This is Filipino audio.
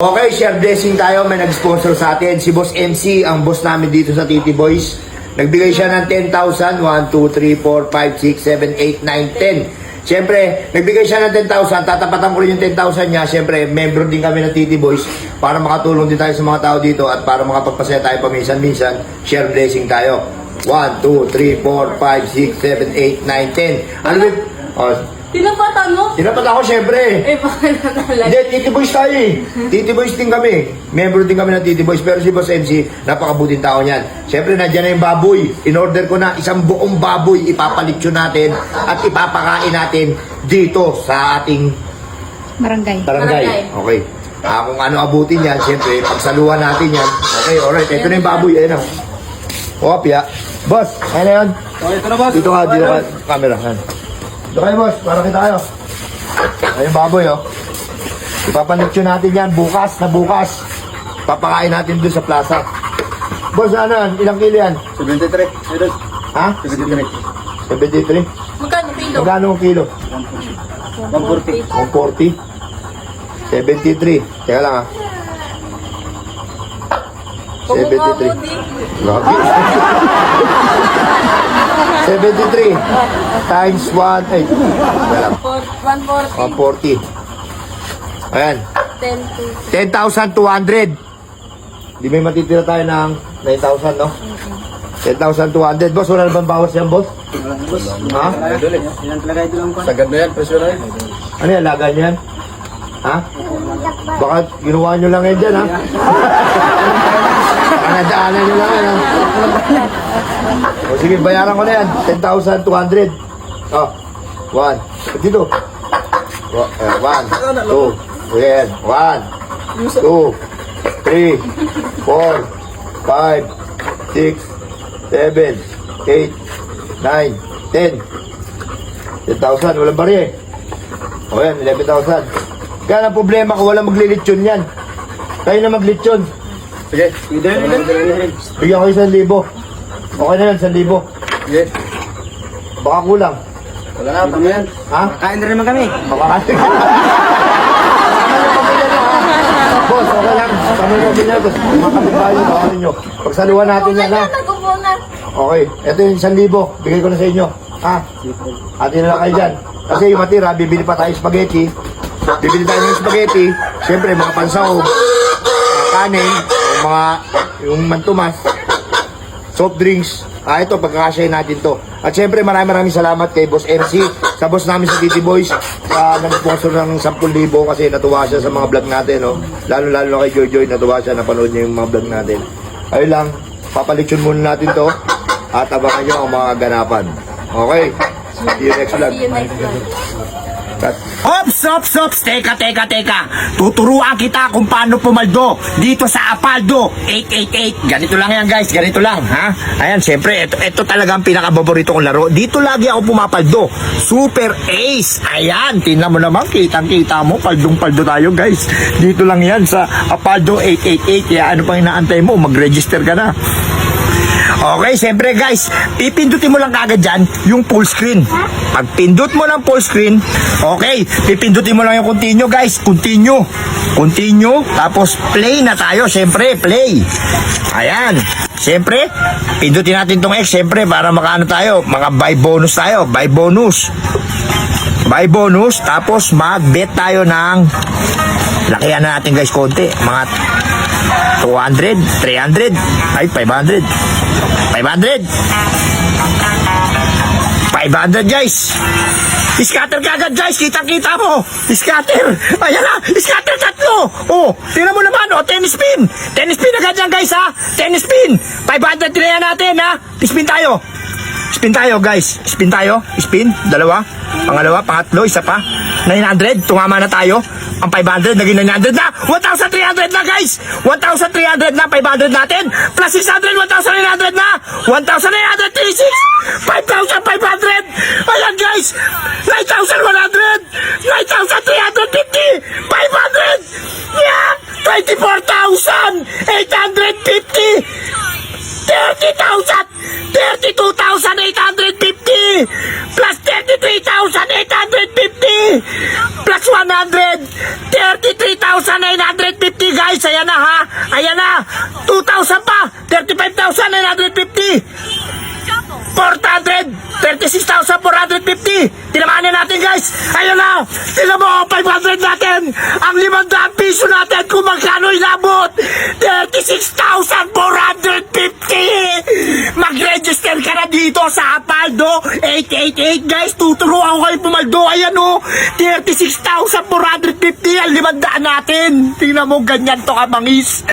Okay, share blessing tayo. May nag-sponsor sa atin. Si Boss MC, ang boss namin dito sa Titi Boys. Nagbigay siya ng 10,000. 1, 2, 3, 4, 5, 6, 7, 8, 9, 10. Siyempre, nagbigay siya ng 10,000. Tatapatan ko rin yung 10,000 niya. Siyempre, membro din kami ng Titi Boys para makatulong din tayo sa mga tao dito at para makapagpasaya tayo paminsan-minsan. Share blessing tayo. 1, 2, 3, 4, 5, 6, 7, 8, 9, 10. Ano ba? Oh, Tinapatan mo? sinapat ako siyempre. Eh, baka na talaga. Hindi, Titi Boys tayo eh. Titi Boys din kami. Member din kami ng Titi Boys. Pero si Boss MC, napakabuting tao niyan. Siyempre, nandiyan na yung baboy. In order ko na isang buong baboy ipapalitsyo natin at ipapakain natin dito sa ating Barangay. barangay. Barangay. Okay. Ah, kung ano abutin yan, siyempre, pagsaluhan natin yan. Okay, alright. Ito na yung baboy. Ayan o. Kopya. Boss, ayan na yun. Okay, ito na boss. Dito ka, dito ka. Camera. Yan. Kayo, boss. Para kita kayo. Ayun, baboy, oh. Ipapanitsyo natin yan bukas na bukas. Papakain natin doon sa plaza. Boss, ano yan? Ilang kilo yan? 73. Idol. Ha? 73. 73. Magkano kilo? Magkano ang kilo? 140. 140. 73. Teka lang, ha? Kumukha mo 73. din. Grabe. 73 times 1, ay, lang. For 140. 140. Ayan. 10 to 10,200. Di may matitira tayo ng 9,000, no? 10,200. Boss, wala na bang bawas yan, boss? Ha? Yan talaga idol ang Sagad na yan, presyo na yan. Ano yan, laga niyan? Ha? Baka ginawa nyo lang yan dyan, ha? Nadaanan nyo lang ha? O sige, bayaran ko na yan. 10,200. Oh, one. Dito. Wa- eh, One, two, ayan. One, two, three, four, five, six, seven, eight, nine, ten. 10,000, walang bari eh. O yan, 11,000. Kaya ang problema ko, walang maglilitsyon yan. Kayo na maglitsyon. Sige. Idol. Idol. Bigyan ko isang libo. Okay na yan, isang libo. Sige. Baka kulang. Wala na, tama yan. Ha? Kain na naman kami. Makakasig. Boss, okay lang. Kami mo binyan. Boss, mga kapitbahay nyo, baka ninyo. Pagsaluhan natin yan, ha? Na. Okay, ito yung isang libo. Bigay ko na sa inyo. Ha? Atin na lang kayo dyan. Kasi yung matira, bibili pa tayo spaghetti. Bibili tayo ng spaghetti. Siyempre, mga pansaw, kanin, mga, yung mantumas, soft drinks. Ah, ito, pagkakasyahin natin to. At syempre, maraming maraming salamat kay Boss MC, sa boss namin sa DT Boys, sa nag-sponsor ng 10,000 kasi natuwa siya sa mga vlog natin, no? Lalo-lalo na kay Joy Joy, natuwa siya, napanood niya yung mga vlog natin. Ayun lang, papalitsyon muna natin to at abangan nyo ang mga ganapan. Okay? See you next vlog. See you next vlog. Cut. Ops, ops, ops, teka, teka, teka. Tuturuan kita kung paano pumaldo dito sa Apaldo 888. Ganito lang yan guys, ganito lang, ha? Ayan, syempre, ito, ito talaga ang pinakababorito kong laro. Dito lagi ako pumapaldo. Super Ace. Ayan, tingnan mo naman, kitang-kita mo, paldong-paldo tayo guys. Dito lang yan sa Apaldo 888. Kaya ano pang inaantay mo, mag-register ka na. Okay, siyempre guys, pipindutin mo lang kagad dyan yung full screen. Pag pindot mo ng full screen, okay, pipindutin mo lang yung continue guys, continue. Continue, tapos play na tayo, siyempre, play. Ayan, siyempre, pindutin natin tong X, siyempre, para makaano tayo, mga buy bonus tayo, buy bonus. Buy bonus, tapos mag-bet tayo ng, lakihan na natin guys konti, mga 200, 300, ay 500. 500. 500 guys. Scatter ka agad guys, kitang-kita mo. Scatter. Ayan na, scatter tatlo. Oh, tingnan mo naman, oh, 10 spin. 10 spin agad yan guys ha. 10 spin. 500 na yan natin ha. Spin tayo. Spin tayo guys. Spin tayo. Spin. Dalawa. Pangalawa, pangatlo, isa pa. 900. Tumama na tayo. Ang 500, naging 900 na. 1,300 na guys. 1,300 na 500 natin. Plus 600, 1,900 na. 1,936. 5,500. Ayan guys. 9,100. 9,350. 500. Yeah. 24,850. Ayan na! 2,000 pa! 35,950! 400! 36,450! Tinamaan na natin guys! Ayun na! Tinan mo! 500 natin! Ang 500 piso natin kung magkano inabot! 36,450! Mag-register ka na dito sa Apaldo 888 guys! Tuturuan ko kayo pumaldo! Ayan o! 36,450 ang 500 natin! Tingnan mo ganyan to kamangis!